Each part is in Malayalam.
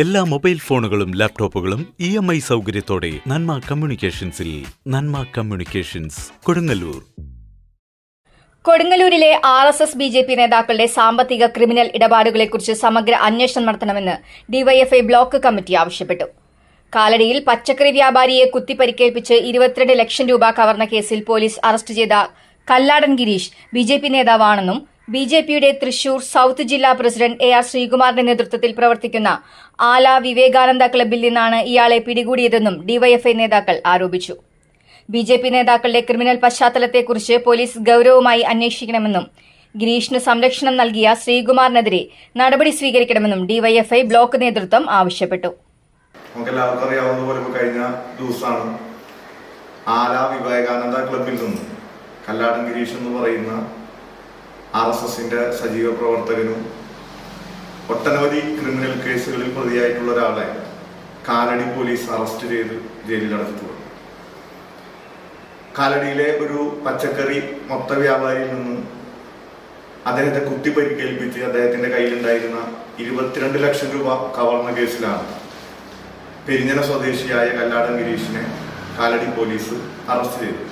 എല്ലാ മൊബൈൽ ഫോണുകളും ലാപ്ടോപ്പുകളും ഇ എം ഐ സൗകര്യത്തോടെ നന്മ കമ്മ്യൂണിക്കേഷൻസിൽ Nanma communications Kodungallur. കൊടുങ്ങല്ലൂരിലെ R S S B J P നേതാക്കളുടെ സാമ്പത്തിക ക്രിമിനൽ ഇടപാടുകളെക്കുറിച്ച് സമഗ്ര അന്വേഷണം നടത്തണമെന്ന് ഡിവൈഎഫ്ഐ ബ്ലോക്ക് കമ്മിറ്റി ആവശ്യപ്പെട്ടു. കാലടിയിൽ പച്ചക്കറി വ്യാപാരിയെ കുത്തിപ്പരിക്കേൽപ്പിച്ച് ഇരുപത്തിരണ്ട് ലക്ഷം രൂപ കവർന്ന കേസിൽ പോലീസ് അറസ്റ്റ് ചെയ്ത കല്ലാടൻ ഗിരീഷ് ബി നേതാവാണെന്നും ബി ജെ പിയുടെ തൃശൂർ സൌത്ത് ജില്ലാ പ്രസിഡന്റ് എ ആർ ശ്രീകുമാറിന്റെ നേതൃത്വത്തിൽ പ്രവർത്തിക്കുന്ന ആല വിവേകാനന്ദ ക്ലബിൽ നിന്നാണ് ഇയാളെ പിടികൂടിയതെന്നും ഡിവൈഎഫ്ഐ നേതാക്കൾ ആരോപിച്ചു. ബി ജെ പി നേതാക്കളുടെ ക്രിമിനൽ പശ്ചാത്തലത്തെക്കുറിച്ച് പോലീസ് ഗൌരവമായി അന്വേഷിക്കണമെന്നും ഗിരീഷിന് സംരക്ഷണം നൽകിയ ശ്രീകുമാറിനെതിരെ നടപടി സ്വീകരിക്കണമെന്നും ഡിവൈഎഫ്ഐ ബ്ലോക്ക് നേതൃത്വം ആവശ്യപ്പെട്ടു. നമുക്ക് എല്ലാവർക്കും പോലെ ഇപ്പൊ കഴിഞ്ഞ ദിവസമാണ് ആല വിവേകാനന്ദ ക്ലബിൽ നിന്നും കല്ലാടൻ ഗിരീഷ് എന്ന് പറയുന്ന ആർ എസ് എസിന്റെ സജീവ പ്രവർത്തകനും ഒട്ടനവധി ക്രിമിനൽ കേസുകളിൽ പ്രതിയായിട്ടുള്ള ഒരാളെ കാലടി പോലീസ് അറസ്റ്റ് ചെയ്ത് ജയിലിൽ അടച്ചിട്ടുള്ളത് കാലടിയിലെ ഒരു പച്ചക്കറി മൊത്ത വ്യാപാരിയിൽ നിന്നും അദ്ദേഹത്തെ കുത്തി പരിക്കേൽപ്പിച്ച് അദ്ദേഹത്തിന്റെ കയ്യിലുണ്ടായിരുന്ന ഇരുപത്തിരണ്ട് ലക്ഷം രൂപ കവർന്ന കേസിലാണ് പെരിഞ്ഞന സ്വദേശിയായ കല്ലാടൻ ഗിരീഷിനെ കാലടി പോലീസ് അറസ്റ്റ് ചെയ്തു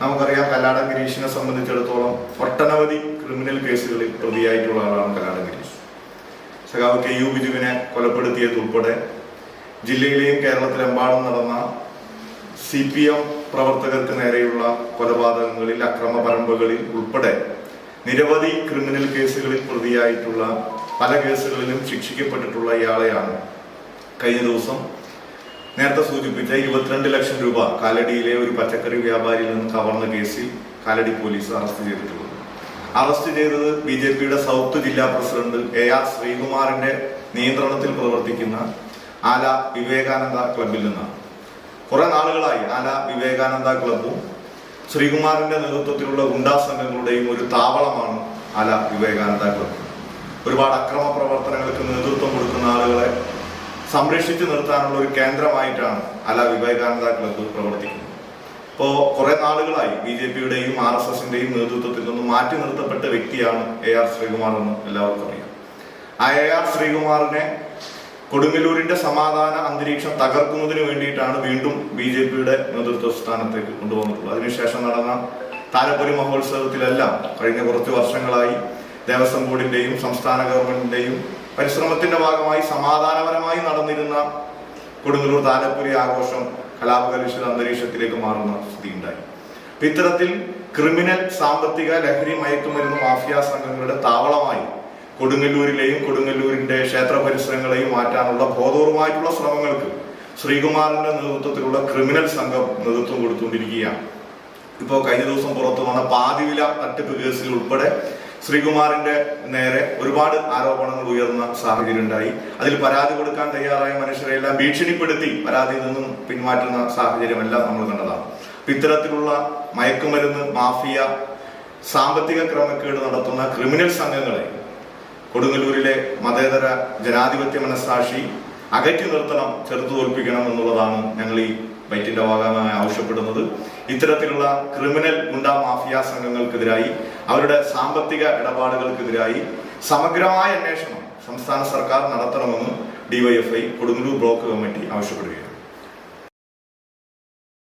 നമുക്കറിയാം കല്ലാടൻ ഗിരീഷിനെ സംബന്ധിച്ചിടത്തോളം ഒട്ടനവധി ക്രിമിനൽ കേസുകളിൽ പ്രതിയായിട്ടുള്ള ആളാണ് കല്ലാടൻ ഗിരീഷ്. സഖാവ് കെ യു ബിജുവിനെ കൊലപ്പെടുത്തിയതുൾപ്പെടെ ജില്ലയിലെയും കേരളത്തിലെമ്പാടും നടന്ന സി പി എം പ്രവർത്തകർക്ക് നേരെയുള്ള കൊലപാതകങ്ങളിൽ അക്രമ പരമ്പകളിൽ ഉൾപ്പെടെ നിരവധി ക്രിമിനൽ കേസുകളിൽ പ്രതിയായിട്ടുള്ള പല കേസുകളിലും ശിക്ഷിക്കപ്പെട്ടിട്ടുള്ള ഇയാളെയാണ് കഴിഞ്ഞ ദിവസം നേരത്തെ സൂചിപ്പിച്ച ഇരുപത്തിരണ്ട് ലക്ഷം രൂപ കാലടിയിലെ ഒരു പച്ചക്കറി വ്യാപാരിയിൽ നിന്ന് കവർന്ന കേസിൽ കാലടി പോലീസ് അറസ്റ്റ് ചെയ്തിട്ടുള്ളത്. അറസ്റ്റ് ചെയ്തത് ബി ജെ പിയുടെ സൗത്ത് ജില്ലാ പ്രസിഡന്റ് എ ആർ ശ്രീകുമാറിന്റെ നിയന്ത്രണത്തിൽ പ്രവർത്തിക്കുന്ന ആല വിവേകാനന്ദ ക്ലബിൽ നിന്നാണ്. കുറെ നാളുകളായി ആല വിവേകാനന്ദ ക്ലബും ശ്രീകുമാറിന്റെ നേതൃത്വത്തിലുള്ള ഗുണ്ടാ സംഘങ്ങളുടെയും ഒരു താവളമാണ് ആല വിവേകാനന്ദ ക്ലബ് ഒരുപാട് അക്രമ പ്രവർത്തനങ്ങൾക്ക് നേതൃത്വം കൊടുക്കുന്ന സംരക്ഷിച്ചു നിർത്താനുള്ള ഒരു കേന്ദ്രമായിട്ടാണ് അല വിവേകാനന്ദ ക്ലബ്ബ് പ്രവർത്തിക്കുന്നത്. ഇപ്പോ കുറെ നാളുകളായി ബി ജെ പിയുടെയും ആർ എസ് എസിന്റെയും നേതൃത്വത്തിൽ നിന്ന് മാറ്റി നിർത്തപ്പെട്ട വ്യക്തിയാണ് എ ആർ ശ്രീകുമാർ എന്ന് എല്ലാവർക്കും അറിയാം. ആ എ ആർ ശ്രീകുമാറിനെ കൊടുങ്ങല്ലൂരിന്റെ സമാധാന അന്തരീക്ഷം തകർക്കുന്നതിന് വേണ്ടിയിട്ടാണ് വീണ്ടും ബി ജെ പിയുടെ നേതൃത്വ സ്ഥാനത്തേക്ക് കൊണ്ടുവന്നിട്ടുള്ളത്. അതിനുശേഷം നടന്ന താലപ്പൊലി മഹോത്സവത്തിലെല്ലാം കഴിഞ്ഞ കുറച്ച് വർഷങ്ങളായി ദേവസ്വം ബോർഡിന്റെയും സംസ്ഥാന ഗവൺമെന്റിന്റെയും പരിശ്രമത്തിന്റെ ഭാഗമായി സമാധാനപരമായി നടന്നിരുന്ന കൊടുങ്ങല്ലൂർ താലപ്പൊലി ആഘോഷം കലാപകലുഷിത അന്തരീക്ഷത്തിലേക്ക് മാറുന്ന സ്ഥിതി ഉണ്ടായി ഇത്തരത്തിൽ ക്രിമിനൽ സാമ്പത്തിക ലഹരി മയക്കുമരുന്ന് മാഫിയ സംഘങ്ങളുടെ താവളമായി കൊടുങ്ങല്ലൂരിലെയും കൊടുങ്ങല്ലൂരിന്റെ ക്ഷേത്ര പരിസരങ്ങളെയും മാറ്റാനുള്ള ബോധപൂർവമായിട്ടുള്ള ശ്രമങ്ങൾക്ക് ശ്രീകുമാറിന്റെ നേതൃത്വത്തിലുള്ള ക്രിമിനൽ സംഘം നേതൃത്വം കൊടുത്തുകൊണ്ടിരിക്കുകയാണ്. ഇപ്പോൾ കഴിഞ്ഞ ദിവസം പുറത്തു വന്ന പാതിവില തട്ടിപ്പ് കേസിൽ ഉൾപ്പെടെ ശ്രീകുമാറിന്റെ നേരെ ഒരുപാട് ആരോപണങ്ങൾ ഉയർന്ന സാഹചര്യം ഉണ്ടായി അതിൽ പരാതി കൊടുക്കാൻ തയ്യാറായ മനുഷ്യരെ എല്ലാം ഭീഷണിപ്പെടുത്തി പരാതിയിൽ നിന്നും പിന്മാറ്റുന്ന സാഹചര്യമെല്ലാം നമ്മൾ കണ്ടതാണ്. ഇത്തരത്തിലുള്ള മയക്കുമരുന്ന് മാഫിയ സാമ്പത്തിക ക്രമക്കേട് നടത്തുന്ന ക്രിമിനൽ സംഘങ്ങളെ കൊടുങ്ങല്ലൂരിലെ മതേതര ജനാധിപത്യ മനസ്സാക്ഷി അകറ്റി നിർത്തണം ചെറുത്തു തോൽപ്പിക്കണം എന്നുള്ളതാണ് ഞങ്ങൾ ഈ ബൈറ്റിന്റെ ഭാഗമായി ആവശ്യപ്പെടുന്നത്. ഇത്തരത്തിലുള്ള ക്രിമിനൽ ഗുണ്ട മാഫിയ സംഘങ്ങൾക്കെതിരായി അവരുടെ സാമ്പത്തിക ഇടപാടുകൾക്കെതിരായി സമഗ്രമായ അന്വേഷണം സംസ്ഥാന സർക്കാർ നടത്തണമെന്ന് ഡിവൈഎഫ്ഐ കൊടുങ്ങല്ലൂർ ബ്ലോക്ക് കമ്മിറ്റി ആവശ്യപ്പെടുകയാണ്.